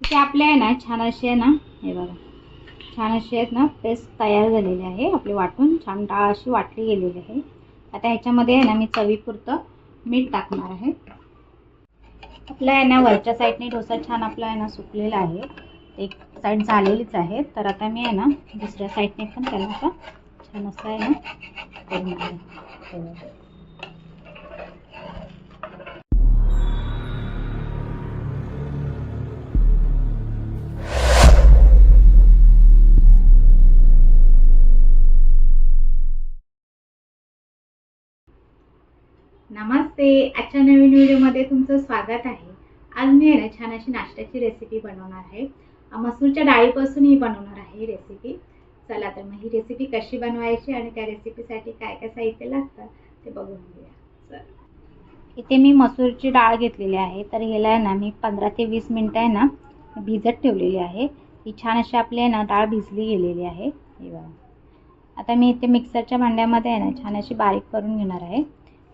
इथे आपले आहे ना छान अशी आहे ना हे बघा. छान अशी आहेत ना पेस्ट तयार झालेली आहे. आपली वाटून छान डाळ अशी वाटली गेलेली आहे. आता ह्याच्यामध्ये आहे ना मी चवीपुरतं मीठ टाकणार आहे. आपला आहे ना वरच्या साईडने डोसा छान आपला आहे ना सुकलेला आहे. एक साईड झालेलीच आहे. तर आता मी आहे ना दुसऱ्या साईडने पण त्याला आता छान असं आहे ना करणार आहे. नमस्ते. आजच्या नवीन व्हिडिओमध्ये तुमचं स्वागत आहे. आज मी आहे ना छान अशी नाश्त्याची रेसिपी बनवणार आहे. मसूरच्या डाळीपासून ही बनवणार आहे ही रेसिपी चला तर मग ही रेसिपी कशी बनवायची आणि त्या रेसिपीसाठी काय काय साहित्य लागतं ते बघून घेऊया. चला. इथे मी मसूरची डाळ घेतलेली आहे. तर याला आहे ना मी पंधरा ते वीस मिनटं आहे ना भिजत ठेवलेली आहे. ही छान अशी आपली आहे ना डाळ भिजली गेलेली आहे. हे बघा. आता मी इथे मिक्सरच्या भांड्यामध्ये आहे ना छान अशी बारीक करून घेणार आहे.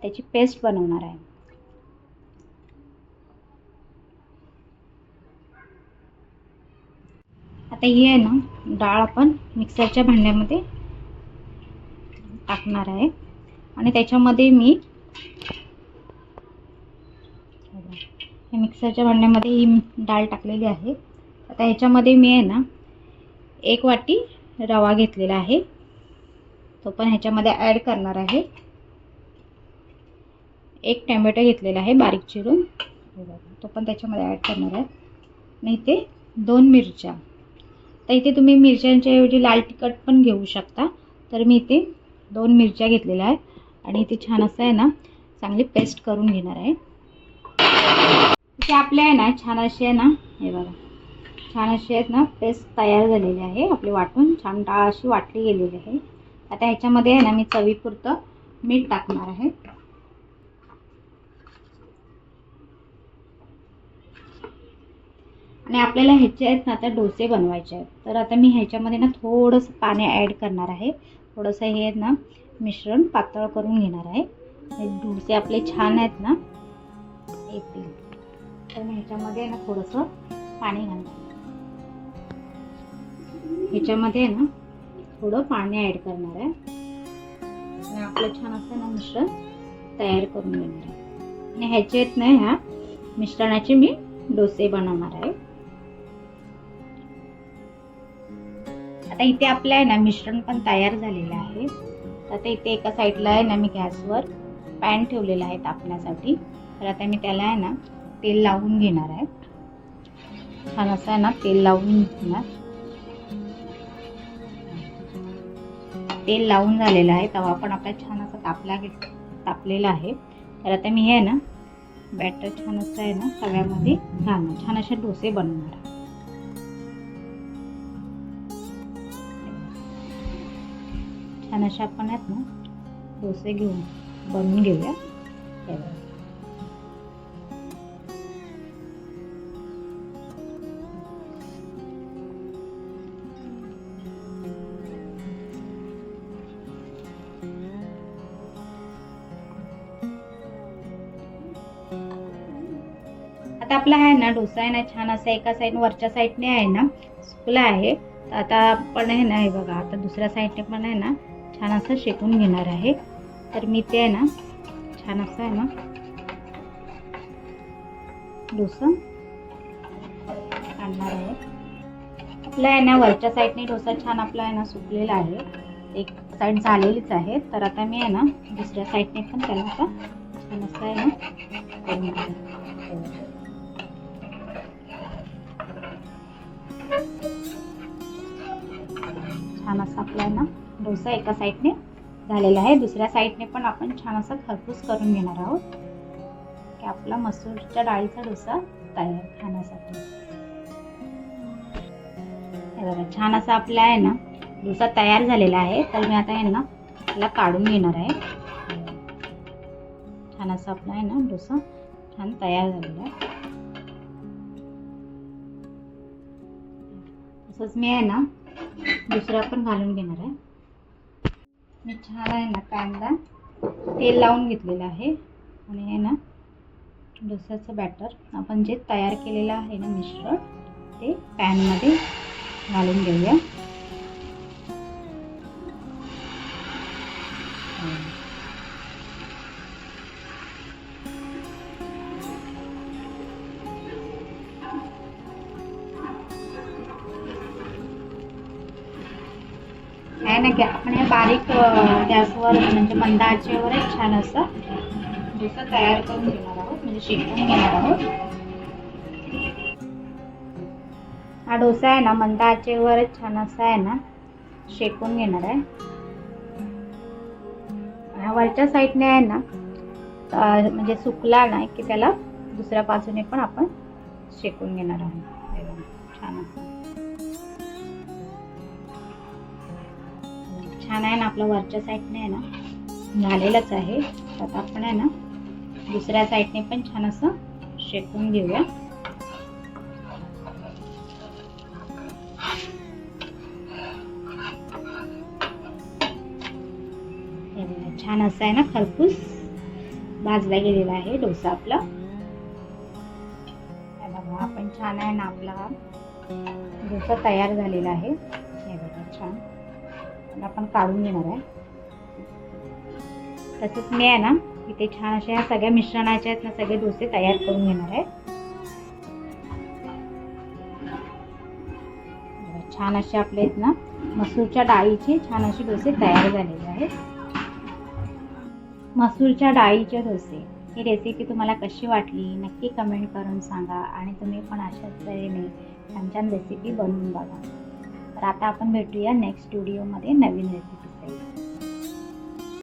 त्याची पेस्ट बनवणार आहे. आता ही आहे ना डाळ आपण मिक्सरच्या भांड्यामध्ये टाकणार आहे. आणि त्याच्यामध्ये मी मिक्सरच्या भांड्यामध्ये ही डाळ टाकलेली आहे. आता ह्याच्यामध्ये मी आहे ना एक वाटी रवा घेतलेला आहे. तो पण ह्याच्यामध्ये ॲड करणार आहे. एक टॅमॅटो घेतलेला आहे बारीक चिरून. तो पण त्याच्यामध्ये ॲड करणार आहे. आणि इथे दोन मिरच्या. तर इथे तुम्ही मिरच्यांच्या ऐवजी लाल तिखट पण घेऊ शकता. तर मी इथे दोन मिरच्या घेतलेल्या आहे आणि इथे छान असं आहे ना चांगली पेस्ट करून घेणार आहे. इथे आपले आहे ना छान अशी आहे ना हे बघा. छान अशी आहेत ना पेस्ट तयार झालेली आहे. आपली वाटून छान डाळ अशी वाटली गेलेली आहे. आता ह्याच्यामध्ये आहे ना मी चवीपुरतं मीठ टाकणार आहे. आणि आपल्याला ह्याचे आहेत ना आता डोसे बनवायचे आहेत. तर आता मी ह्याच्यामध्ये ना थोडंसं पाणी ॲड करणार आहे. थोडंसं हे आहेत ना मिश्रण पातळ करून घेणार आहे. हे डोसे आपले छान आहेत ना. येतील तर मी ह्याच्यामध्ये ना थोडंसं पाणी घालणार ह्याच्यामध्ये ना थोडं पाणी ॲड करणार आहे. आणि आपलं छान असं ना मिश्रण तयार करून घेणार आहे. आणि ह्याचे आहेत ना ह्या मिश्रणाचे मी डोसे बनवणार आहे. आता इथे आपलं आहे ना मिश्रण पण तयार झालेलं आहे. आता इथे एका साईडला आहे ना मी गॅसवर पॅन ठेवलेला आहे तापण्यासाठी. तर आता मी त्याला आहे ना तेल लावून घेणार आहे. छान असं आहे ना तेल लावून घेणार. तेल लावून झालेलं आहे तवा पण आपला छान असा तापला तापलेला आहे. तर आता मी हे आहे ना बॅटर छान असं आहे ना तव्यामध्ये घालणार. छान असे डोसे बनवणार. आणि अशा आपण आहेत ना डोसे घेऊन बनवून घेऊया. आता आपला आहे ना डोसा आहे ना छान असा एका साईड वरच्या साईडने आहे ना सुकला आहे. तर आता आपण आहे ना हे बघा आता दुसऱ्या साईडने पण आहे ना छान असं शेकून घेणार आहे. तर मी ते आहे ना छान असं आहे ना डोसा आणणार आहे. आपला आहे ना वरच्या साईडने डोसा छान आपला आहे ना सुकलेला आहे. एक साईड झालेलीच आहे. तर आता मी आहे ना दुसऱ्या साईडने पण त्याला आता छान असं आहे ना करून छान असा आपला आहे ना डोसा एका साईडने झालेला आहे. दुसऱ्या साईडने पण आपण छान असा खरपूस करून घेणार आहोत. की आपला मसूरच्या डाळीचा डोसा तयार खाण्यासाठी बघा छान असा आपला आहे ना डोसा तयार झालेला आहे. तर मी आता आहे ना त्याला काढून घेणार आहे. छान असा आपला आहे ना डोसा छान तयार झालेला आहे. तसंच मी आहे ना दुसरा पण घालून घेणार आहे. मी छान आहे ना कांदा तेल लावून घेतलेलं आहे. आणि आहे ना डोस्याचं बॅटर आपण जे तयार केलेलं आहे ना मिश्रण ते पॅनमध्ये घालून घेऊया. आहे ना गॅ आपण हे बारीक गॅसवर म्हणजे मंद आचेवरच छान असं डोसं तयार करून घेणार आहोत म्हणजे शेकून घेणार आहोत. हा डोसा आहे ना मंद आचेवरच छान असा आहे ना शेकून घेणार आहे. हा वरच्या साईडने आहे ना म्हणजे सुकला नाही की त्याला दुसऱ्या बाजूने पण आपण शेकून घेणार आहोत. छान असं. छान आहे ना आपलं वरच्या साईडने आहे ना झालेलंच आहे. आता आपण आहे ना दुसऱ्या साईडने पण छान असं शेकून घेऊया. हे छान असं आहे ना खरपूस भाजला गेलेला आहे डोसा आपला. बघा आपण छान आहे ना आपला डोसा तयार झालेला आहे. हे बघा छान. आपण काढून घेणार आहे. तसंच मी आहे ना इथे छान अशा ह्या सगळ्या मिश्रणाच्या आहेत ना सगळे डोसे तयार करून घेणार आहे. छान असे आपले आहेत ना मसूरच्या डाळीचे छान असे डोसे तयार झालेले आहेत. मसूरच्या डाळीचे डोसे ही रेसिपी तुम्हाला कशी वाटली नक्की कमेंट करून सांगा आणि तुम्ही पण अशाच तऱ्हेने छान छान रेसिपी बनवून बघा. आता आपण भेटूया नेक्स्ट व्हिडिओमध्ये नवीन रेसिपीसहित